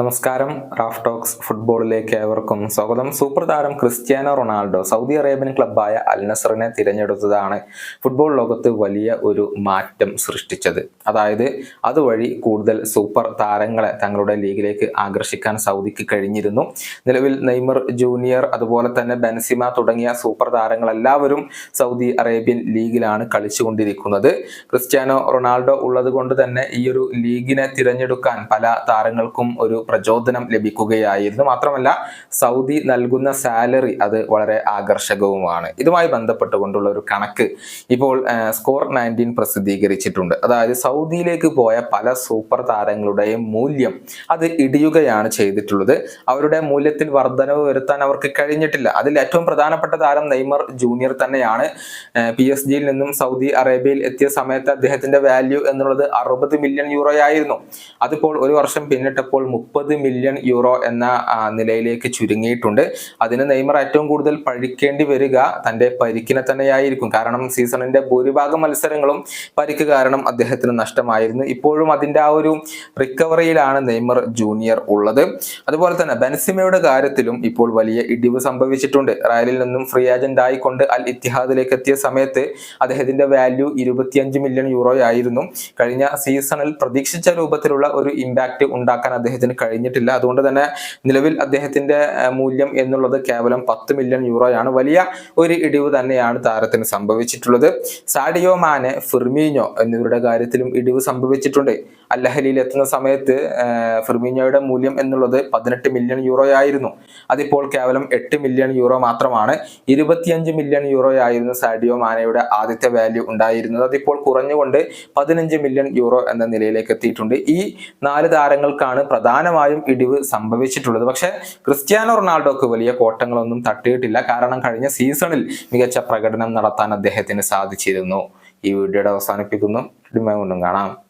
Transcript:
നമസ്കാരം. Raf talks ഫുട്ബോളിലേക്ക് ഏവർക്കും സ്വാഗതം. സൂപ്പർ താരം ക്രിസ്ത്യാനോ റൊണാൾഡോ സൗദി അറേബ്യൻ ക്ലബ്ബായ അൽ നസറിനെ തിരഞ്ഞെടുത്തതാണ് ഫുട്ബോൾ ലോകത്ത് വലിയ ഒരു മാറ്റം സൃഷ്ടിച്ചത്. അതായത് അതുവഴി കൂടുതൽ സൂപ്പർ താരങ്ങളെ തങ്ങളുടെ ലീഗിലേക്ക് ആകർഷിക്കാൻ സൗദിക്ക് കഴിഞ്ഞിരുന്നു. നിലവിൽ നെയ്മർ ജൂനിയർ അതുപോലെ തന്നെ ബെൻസിമ തുടങ്ങിയ സൂപ്പർ താരങ്ങളെല്ലാവരും സൗദി അറേബ്യൻ ലീഗിലാണ് കളിച്ചുകൊണ്ടിരിക്കുന്നത്. ക്രിസ്ത്യാനോ റൊണാൾഡോ ഉള്ളത് തന്നെ ഈ ഒരു ലീഗിനെ തിരഞ്ഞെടുക്കാൻ പല താരങ്ങൾക്കും ഒരു പ്രചോദനം ലഭിക്കുകയായിരുന്നു മാത്രമല്ല സൗദി നൽകുന്ന സാലറി അത് വളരെ ആകർഷകവുമാണ്. ഇതുമായി ബന്ധപ്പെട്ടുകൊണ്ടുള്ള ഒരു കണക്ക് ഇപ്പോൾ സ്കോർ നയന്റീൻ പ്രസിദ്ധീകരിച്ചിട്ടുണ്ട്. അതായത് സൗദിയിലേക്ക് പോയ പല സൂപ്പർ താരങ്ങളുടെയും മൂല്യം അത് ഇടിയുകയാണ് ചെയ്തിട്ടുള്ളത്. അവരുടെ മൂല്യത്തിൽ വർധനവ് വരുത്താൻ അവർക്ക് കഴിഞ്ഞിട്ടില്ല. അതിൽ ഏറ്റവും പ്രധാനപ്പെട്ട താരം നെയ്മർ ജൂനിയർ തന്നെയാണ്. പി എസ് ജിയിൽ നിന്നും സൗദി അറേബ്യയിൽ എത്തിയ സമയത്ത് അദ്ദേഹത്തിന്റെ വാല്യൂ എന്നുള്ളത് അറുപത് മില്യൺ യൂറോ ആയിരുന്നു അതിപ്പോൾ ഒരു വർഷം പിന്നിട്ടപ്പോൾ മുപ്പത് മില്യൺ യൂറോ എന്ന നിലയിലേക്ക് ചുരുങ്ങിയിട്ടുണ്ട്. അതിന് നെയ്മർ ഏറ്റവും കൂടുതൽ പഴിക്കേണ്ടി വരിക തന്റെ പരിക്കിനെ തന്നെയായിരിക്കും. കാരണം സീസണിന്റെ ഭൂരിഭാഗം മത്സരങ്ങളും പരിക്ക് കാരണം അദ്ദേഹത്തിന് നഷ്ടമായിരുന്നു. ഇപ്പോഴും അതിന്റെ ആ ഒരു റിക്കവറിയിലാണ് നെയ്മർ ജൂനിയർ ഉള്ളത്. അതുപോലെ തന്നെ ബെൻസിമയുടെ കാര്യത്തിലും ഇപ്പോൾ വലിയ ഇടിവ് സംഭവിച്ചിട്ടുണ്ട്. റയലിൽ നിന്നും ഫ്രീ ഏജന്റ് ആയിക്കൊണ്ട് അൽ ഇത്തിഹാദിലേക്ക് എത്തിയ സമയത്ത് അദ്ദേഹത്തിന്റെ വാല്യൂ ഇരുപത്തിയഞ്ച് മില്യൺ യൂറോ ആയിരുന്നു. കഴിഞ്ഞ സീസണിൽ പ്രതീക്ഷിച്ച രൂപത്തിലുള്ള ഒരു ഇമ്പാക്ട് ഉണ്ടാക്കാൻ അദ്ദേഹത്തിന് കഴിഞ്ഞിട്ടില്ല. അതുകൊണ്ട് തന്നെ നിലവിൽ അദ്ദേഹത്തിന്റെ മൂല്യം എന്നുള്ളത് കേവലം പത്ത് മില്യൺ യൂറോയാണ്. വലിയ ഒരു ഇടിവ് തന്നെയാണ് താരത്തിന് സംഭവിച്ചിട്ടുള്ളത്. സാഡിയോ മാനെ ഫിർമീനോ എന്നിവരുടെ കാര്യത്തിലും ഇടിവ് സംഭവിച്ചിട്ടുണ്ട്. അല്ലഹലിയിൽ എത്തുന്ന സമയത്ത് ഫിർമിനോയുടെ മൂല്യം എന്നുള്ളത് പതിനെട്ട് മില്യൺ യൂറോ ആയിരുന്നു. അതിപ്പോൾ കേവലം എട്ട് മില്യൺ യൂറോ മാത്രമാണ്. ഇരുപത്തിയഞ്ച് മില്യൺ യൂറോ ആയിരുന്നു സാഡിയോ മാനയുടെ ആദ്യത്തെ വാല്യൂ ഉണ്ടായിരുന്നത്. അതിപ്പോൾ കുറഞ്ഞുകൊണ്ട് പതിനഞ്ച് മില്യൺ യൂറോ എന്ന നിലയിലേക്ക് എത്തിയിട്ടുണ്ട്. ഈ നാല് താരങ്ങൾക്കാണ് പ്രധാനമായും ഇടിവ് സംഭവിച്ചിട്ടുള്ളത്. പക്ഷെ ക്രിസ്ത്യാനോ റൊണാൾഡോക്ക് വലിയ കോട്ടങ്ങളൊന്നും തട്ടിയിട്ടില്ല. കാരണം കഴിഞ്ഞ സീസണിൽ മികച്ച പ്രകടനം നടത്താൻ അദ്ദേഹത്തിന് സാധിച്ചിരുന്നു. ഈ വീഡിയോയുടെ അവസാനിപ്പിക്കുന്നു. കൊണ്ടും കാണാം.